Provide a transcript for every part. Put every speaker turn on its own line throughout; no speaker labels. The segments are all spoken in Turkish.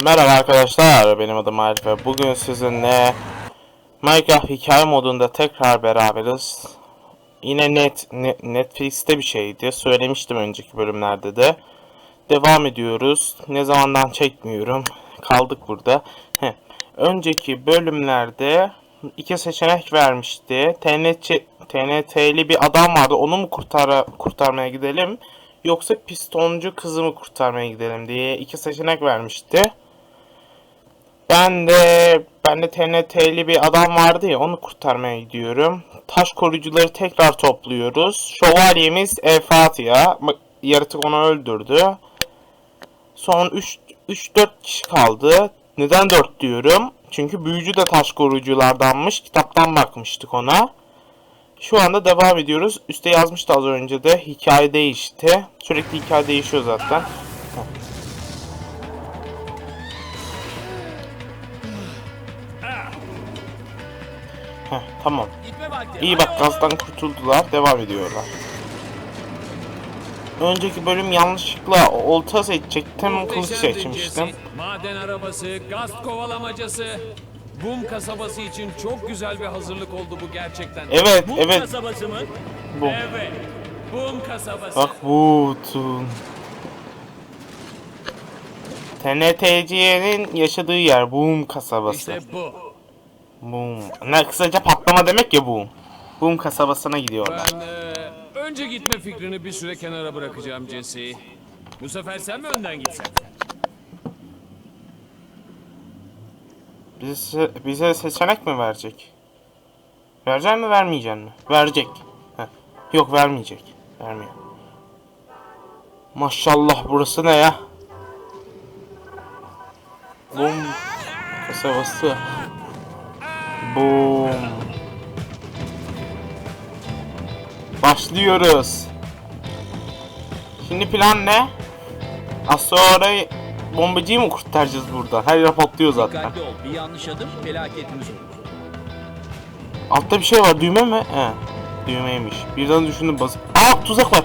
Merhaba arkadaşlar, benim adım Arif ve bugün sizinle Minecraft hikaye modunda tekrar beraberiz. Yine net, ne- Netflix'te bir şeydi, söylemiştim önceki bölümlerde de. Devam ediyoruz, ne zamandan çekmiyorum, kaldık burada. Heh. Önceki bölümlerde iki seçenek vermişti. TNT, TNT'li bir adam vardı, onu mu kurtara, kurtarmaya gidelim? Yoksa pistoncu kızı mı kurtarmaya gidelim diye iki seçenek vermişti. Ben de ben de TNT'li bir adam vardı ya onu kurtarmaya gidiyorum. Taş koruyucuları tekrar topluyoruz. Şövalyemiz El Fatiha. Yaratık onu öldürdü. Son 3 3 4 kişi kaldı. Neden 4 diyorum? Çünkü büyücü de taş koruyuculardanmış. Kitaptan bakmıştık ona. Şu anda devam ediyoruz. Üste yazmıştı az önce de. Hikaye değişti. Sürekli hikaye değişiyor zaten. Heh, tamam. İyi bak gazdan kurtuldular. Devam ediyorlar. Önceki bölüm yanlışlıkla olta seçecektim. Kılıç seçmiştim.
Maden arabası, gaz kovalamacası. Bum kasabası için çok güzel bir hazırlık oldu bu gerçekten.
Evet,
Bum
evet.
kasabası mı?
Bu.
Evet. Bum kasabası.
Bak bu tun. TNTC'nin yaşadığı yer Boom kasabası.
İşte bu.
Boom. Ne kısaca patlama demek ya Boom. Boom kasabasına gidiyorlar.
Ben eee, önce gitme fikrini bir süre kenara bırakacağım Jesse. Bu sefer sen mi önden gitsen?
Bize, bize seçenek mi verecek? Verecek mi vermeyecek mi? Verecek. Heh. Yok vermeyecek. Vermiyor. Maşallah burası ne ya? Boom kasabası. Boom. Başlıyoruz. Şimdi plan ne? Az sonra bombacıyı mı kurtaracağız burada? Her yer patlıyor zaten.
Dikkatli ol. Bir yanlış adım felaketimiz olur.
Altta bir şey var. Düğme mi? He. Düğmeymiş. Birden düşündüm basıp. Aa tuzak var.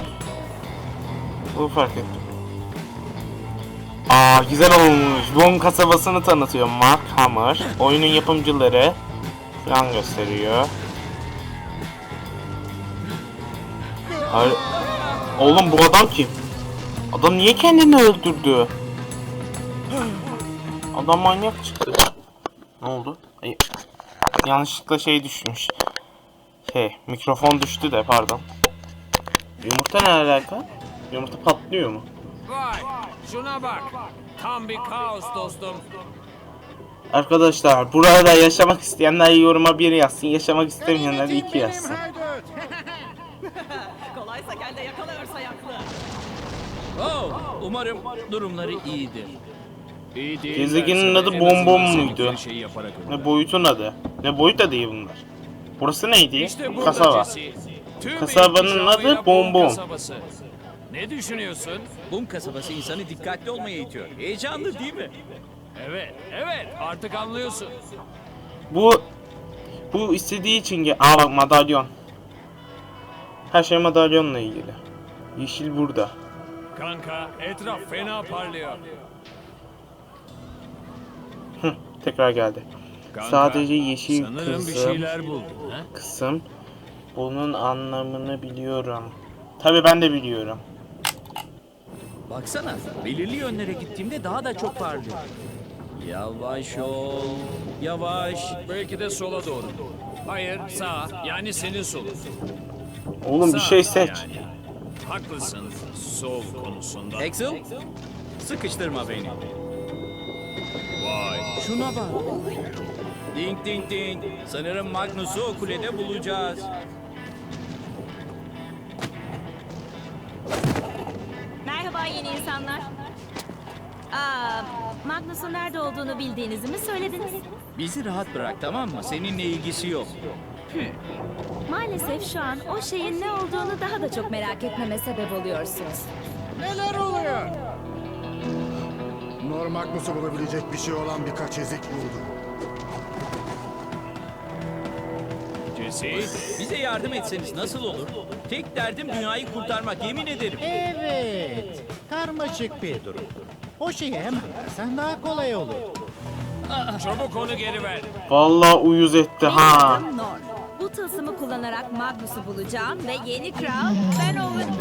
Bunu fark ettim. Aa güzel olmuş. Bon kasabasını tanıtıyor Mark Hammer. Oyunun yapımcıları falan gösteriyor. Hayır. Oğlum bu adam kim? Adam niye kendini öldürdü? Adam manyak çıktı. Ne oldu? Ay, yanlışlıkla şey düşmüş. Şey, mikrofon düştü de pardon. Yumurta ne alaka? Yumurta patlıyor mu?
Vay şuna bak. Tam bir kaos dostum.
Arkadaşlar burada yaşamak isteyenler yoruma bir yazsın, yaşamak istemeyenler iki yazsın.
Kolaysa gel de yakala örs ayaklı.
Oh, umarım durumları iyidir.
İyi değil
Gezegenin adı
en
Bom
azından
Bom
sevdikleri
muydu?
şeyi yaparak
Ne boyutun adı? Ne boyut değil bunlar. Burası neydi?
İşte burada
Kasaba.
Jesse. Tüm
Kasabanın adı Bom Bom.
kasabası. Ne düşünüyorsun?
Bum kasabası insanı dikkatli olmaya itiyor. Heyecanlı değil mi?
Evet, evet artık anlıyorsun.
Bu bu istediği için ge- Aa bak madalyon. Her şey madalyonla ilgili. Yeşil burada.
Kanka etraf fena parlıyor.
Hı, tekrar geldi.
Kanka,
Sadece yeşil
Sanırım bir
kızım.
şeyler buldun ha?
kısım. Bunun anlamını biliyorum. Tabi ben de biliyorum.
Baksana, belirli yönlere gittiğimde daha da çok parlıyor. Yavaş ol, yavaş.
Belki de sola doğru. Hayır sağ yani senin solun.
Oğlum bir şey seç.
yani. Haklısın sol konusunda.
Axel, sıkıştırma beni.
Vay.
Şuna bak. Ding ding ding. Sanırım Magnus'u o kulede bulacağız.
Merhaba yeni insanlar. Aa, Magnus'un nerede olduğunu bildiğinizi mi söylediniz?
Bizi rahat bırak tamam mı? Seninle ilgisi yok.
Maalesef şu an o şeyin ne olduğunu daha da çok merak etmeme sebep oluyorsunuz.
Nor Magnus'u bulabilecek bir şey olan birkaç ezik buldum.
Jesse.
Bize yardım etseniz nasıl olur? Tek derdim dünyayı kurtarmak yemin ederim.
Evet. Karmaşık bir durum. O şeyi hemen versen daha kolay olur.
Çabuk onu geri ver.
Vallahi uyuz etti
Benim
ha.
adım. Bu tılsımı kullanarak Magnus'u bulacağım ve yeni kral ben olacağım.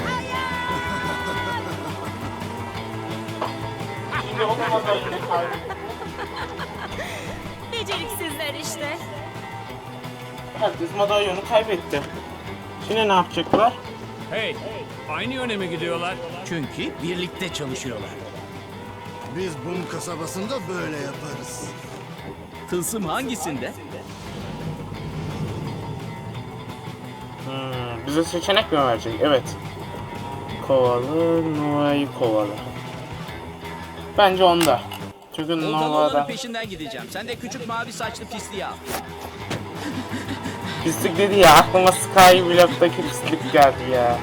Beceriksizler işte.
Herkes madalyonu kaybetti. Şimdi ne yapacaklar?
Hey, aynı yöne mi gidiyorlar?
Çünkü birlikte çalışıyorlar.
Biz Bum kasabasında böyle yaparız.
Tılsım hangisinde?
Hmm, bize seçenek mi verecek? Evet. Kovalı, Nova'yı kovalı. Bence onda. Çünkü
Oltalı
Nova'da
peşinden gideceğim. Sen de küçük mavi saçlı pisliği al.
pislik dedi ya aklıma Skyblock'taki pislik geldi ya.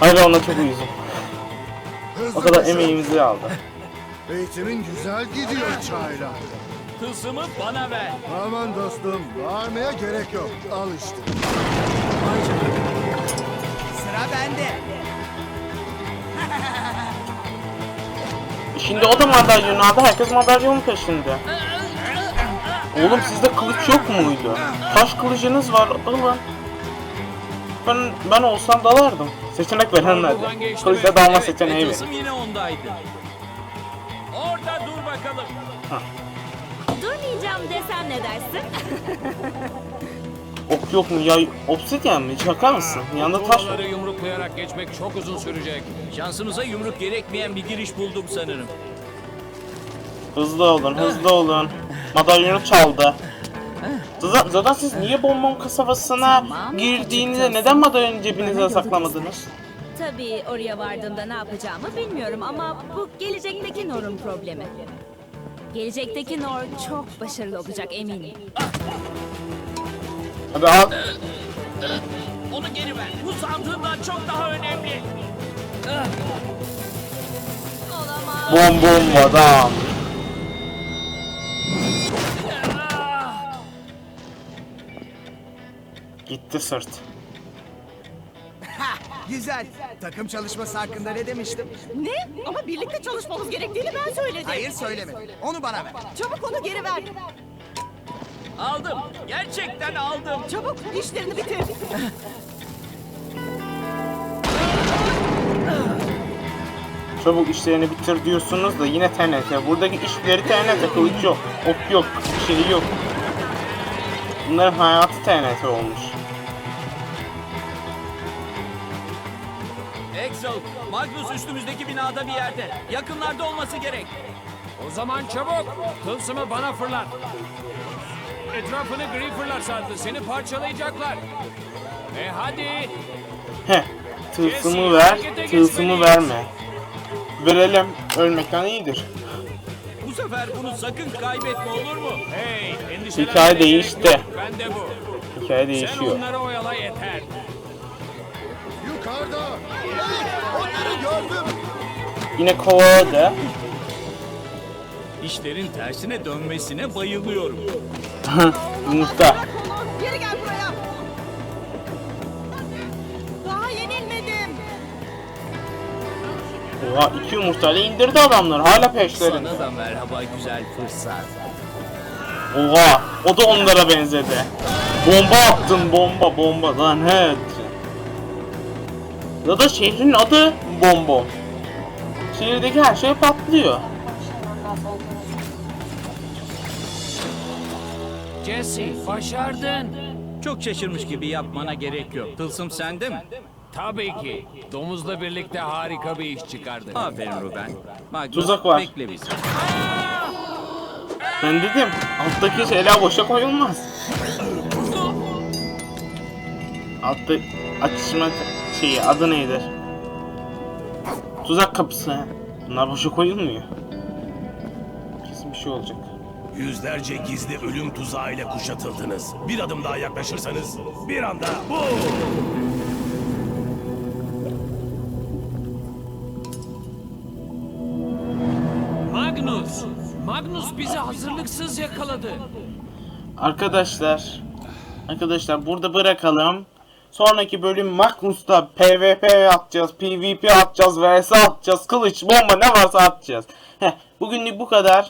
Hala ona çok uyuzum.
Hızlı
O kadar emeğimizi aldı.
Eğitimin güzel gidiyor Çayla.
Tılsımı bana ver.
Aman dostum, bağırmaya gerek yok. Al işte.
Sıra bende.
Şimdi o da madalyonu aldı. Herkes madalyonun peşinde. Oğlum sizde kılıç yok muydu? Taş kılıcınız var. Alın. Ben ben olsam dalardım. Seçenek.
Oradan geçti
Kılıçla
mi?
dalma
Evet,
seçeneği
tılsım yine ondaydı. Orada dur bakalım.
Durmayacağım desem ne dersin?
Ok yok mu? Yay obsidyen mi? Şaka mısın? Yanında taş var.
Duvarları yumruklayarak geçmek çok uzun sürecek.
Şansımıza yumruk gerekmeyen bir giriş buldum sanırım.
Hızlı olun, hızlı olun. Madalyonu çaldı. Zaten, zaten siz niye bombom kasabasına
Tamam,
girdiğinizde neden madalyonu cebinize saklamadınız?
Tabii oraya vardığımda ne yapacağımı bilmiyorum ama bu gelecekteki Nor'un problemi. Gelecekteki Nor çok başarılı olacak eminim.
Hadi al.
Onu geri ver. Bu sandığından çok daha önemli.
Olamaz.
Bom bom adam. Gitti sırt.
Güzel. Takım çalışması hakkında ne demiştim?
Ne? Ama birlikte çalışmamız gerektiğini ben söyledim.
Hayır söylemedim. Onu bana ver.
Çabuk onu geri ver.
Aldım. Gerçekten aldım.
Çabuk işlerini bitir.
Çabuk işlerini bitir diyorsunuz da yine TNT. Buradaki işleri TNT. Kılıç yok. Ok yok. Bir şey yok. Bunların hayatı TNT olmuş.
Axel, Magnus üstümüzdeki binada bir yerde. Yakınlarda olması gerek.
O zaman çabuk. Tılsımı bana fırlat. Etrafını Griefer'lar sardı. Seni parçalayacaklar. E hadi.
Heh. Tılsımı ver. Tılsımı verme. Verelim. Ölmekten iyidir.
Bu sefer bunu sakın kaybetme olur mu?
Hey,
Hikaye değişti.
yok. Ben de bu.
Hikaye
Sen
değişiyor.
onları oyala yeter.
Yukarıda. Onları gördüm.
Yine kovaladı.
İşlerin tersine dönmesine bayılıyorum.
Onu geri gel buraya.
Oha iki yumurtayla indirdi adamlar. Hala peşlerinde.
Sana da merhaba güzel fırsat.
Oha o da onlara benzedi. Bomba attın bomba bomba lan he. Ya da şehrin adı Bombo. Şehirdeki her şey patlıyor.
Jesse, başardın.
Çok şaşırmış gibi yapmana gerek yok. Tılsım sende mi?
Tabii ki. Domuzla birlikte harika bir iş çıkardın.
Aferin Ruben. Magnus,
Tuzak var.
Bekle bizi.
Ben dedim alttaki şeyler boşa koyulmaz. Altta açışma şeyi adı neydi? Tuzak kapısı. Bunlar boşa koyulmuyor. Kesin bir şey olacak.
Yüzlerce gizli ölüm tuzağıyla kuşatıldınız. Bir adım daha yaklaşırsanız bir anda bu.
Magnus! Magnus bizi hazırlıksız yakaladı.
Arkadaşlar Arkadaşlar burada bırakalım. Sonraki bölüm Magnus'ta PvP atacağız, PvP atacağız, vs atacağız, kılıç, bomba ne varsa atacağız. Heh, bugünlük bu kadar.